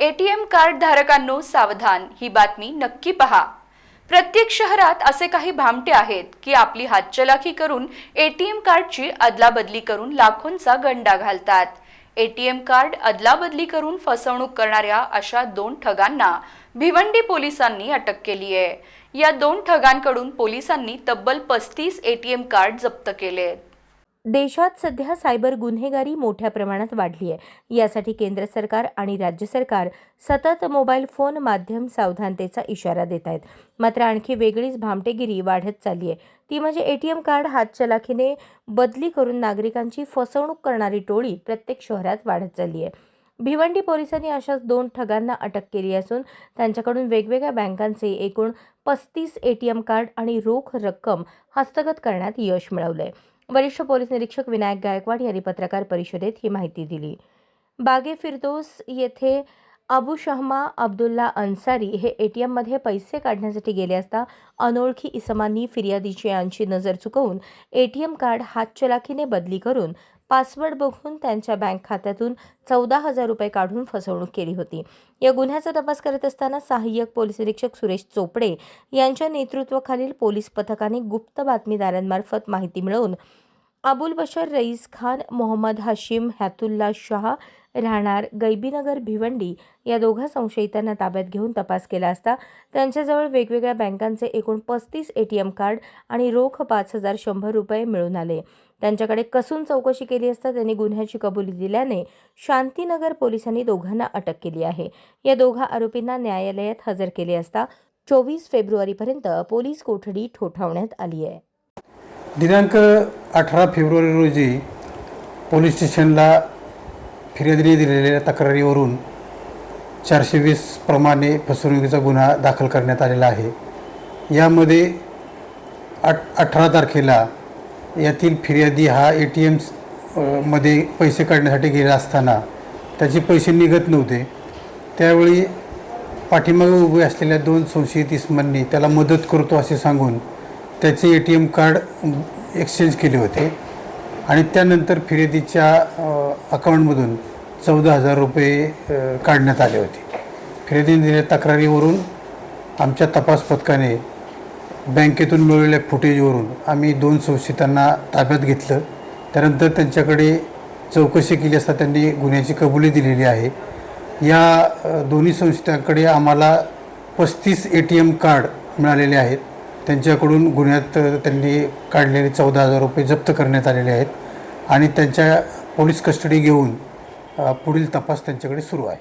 ATM card धारकांनो सावधान ही बातमी नक्की पहा. प्रत्येक शहरात असे काही भामटे आहेत की आपली हातचलाखी करून एटीएम कार्डची अदलाबदली करून लाखोंचा गंडा घालतात. एटीएम कार्ड अदलाबदली करून फसवणूक करणाऱ्या अशा दोन ठगांना भिवंडी पोलिसांनी अटक केली आहे. या दोन ठगांकडून पोलिसांनी तब्बल पस्तीस एटीएम कार्ड जप्त केले देशात सध्या सायबर गुन्हेगारी मोठ्या प्रमाणात वाढली आहे. यासाठी केंद्र सरकार आणि राज्य सरकार सतत मोबाईल फोन माध्यम सावधानतेचा इशारा देत आहेत. मात्र आणखी वेगळीच भामटेगिरी वाढत चालली आहे. ती म्हणजे ए टी एम कार्ड हातचलाखीने बदली करून नागरिकांची फसवणूक करणारी टोळी प्रत्येक शहरात वाढत चालली आहे. भिवंडी पोलिसांनी अशाच दोन ठगांना अटक केली असून त्यांच्याकडून वेगवेगळ्या बँकांचे एकूण पस्तीस ए टी एम कार्ड आणि रोख रक्कम हस्तगत करण्यात यश मिळवलं आहे वरिष्ठ पोलीस निरीक्षक विनायक गायकवाड यांनी पत्रकार परिषदेत ही माहिती दिली. बागे फिरदोस येथे अबू शहमा अब्दुल्ला अन्सारी हे ए टी एममध्ये पैसे काढण्यासाठी गेले असता अनोळखी इसमांनी फिर्यादीची यांची नजर चुकवून ए टी एम कार्ड हातचलाखीने बदली करून पासवर्ड बघून त्यांच्या बँक खात्यातून चौदा हजार रुपये काढून फसवणूक केली होती. या गुन्ह्याचा तपास करत असताना सहाय्यक पोलीस निरीक्षक सुरेश चोपडे यांच्या नेतृत्वाखालील पोलीस पथकाने गुप्त बातमीदारांमार्फत माहिती मिळवून अबुल बशर रईस खान मोहम्मद हाशिम हॅतुल्ला शाह राहणार गैबीनगर भिवंडी या दोघा संशयितांना ताब्यात घेऊन तपास केला असता त्यांच्याजवळ वेगवेगळ्या बँकांचे एकूण पस्तीस ए टी एम कार्ड आणि रोख पाच हजार शंभर रुपये मिळून आले. त्यांच्याकडे कसून चौकशी केली असता त्यांनी गुन्ह्याची कबुली दिल्याने शांतीनगर पोलिसांनी दोघांना अटक केली आहे. या दोघा आरोपींना न्यायालयात हजर केले असता चोवीस फेब्रुवारीपर्यंत पोलीस कोठडी ठोठावण्यात आली आहे. दिनांक अठरा फेब्रुवारी रोजी पोलीस स्टेशनला फिर्यादीने दिलेल्या तक्रारीवरून चारशे वीस प्रमाणे फसवणुकीचा गुन्हा दाखल करण्यात आलेला आहे. यामध्ये अठ अठरा तारखेला यातील फिर्यादी हा ए टी एममध्ये पैसे काढण्यासाठी गेला असताना त्याचे पैसे निघत नव्हते. त्यावेळी पाठीमागे उभे असलेल्या दोन संशयित इसमांनी त्याला मदत करतो असे सांगून त्याचे A T M card exchange केले होते. आणि त्यानंतर फिर्यादीच्या अकाउंटमधून चौदा हजार रुपये काढण्यात आले होते. फिर्यादीने दिलेल्या तक्रारीवरून आमच्या तपास पथकाने बँकेतून मिळवलेल्या फुटेजवरून आम्ही दोन संशयितांना ताब्यात घेतलं. त्यानंतर त्यांच्याकडे चौकशी केली असता त्यांनी गुन्ह्याची कबुली दिलेली आहे. या दोन्ही संशयितांकडे आम्हाला पस्तीस ए टी एम कार्ड मिळालेले आहेत. त्यांच्याकडून गुन्ह्यात त्यांनी काढलेले चौदा हजार रुपये जप्त करण्यात आलेले आहेत आणि त्यांच्या पोलीस कस्टडी घेऊन पुढील तपास त्यांच्याकडे सुरू आहे.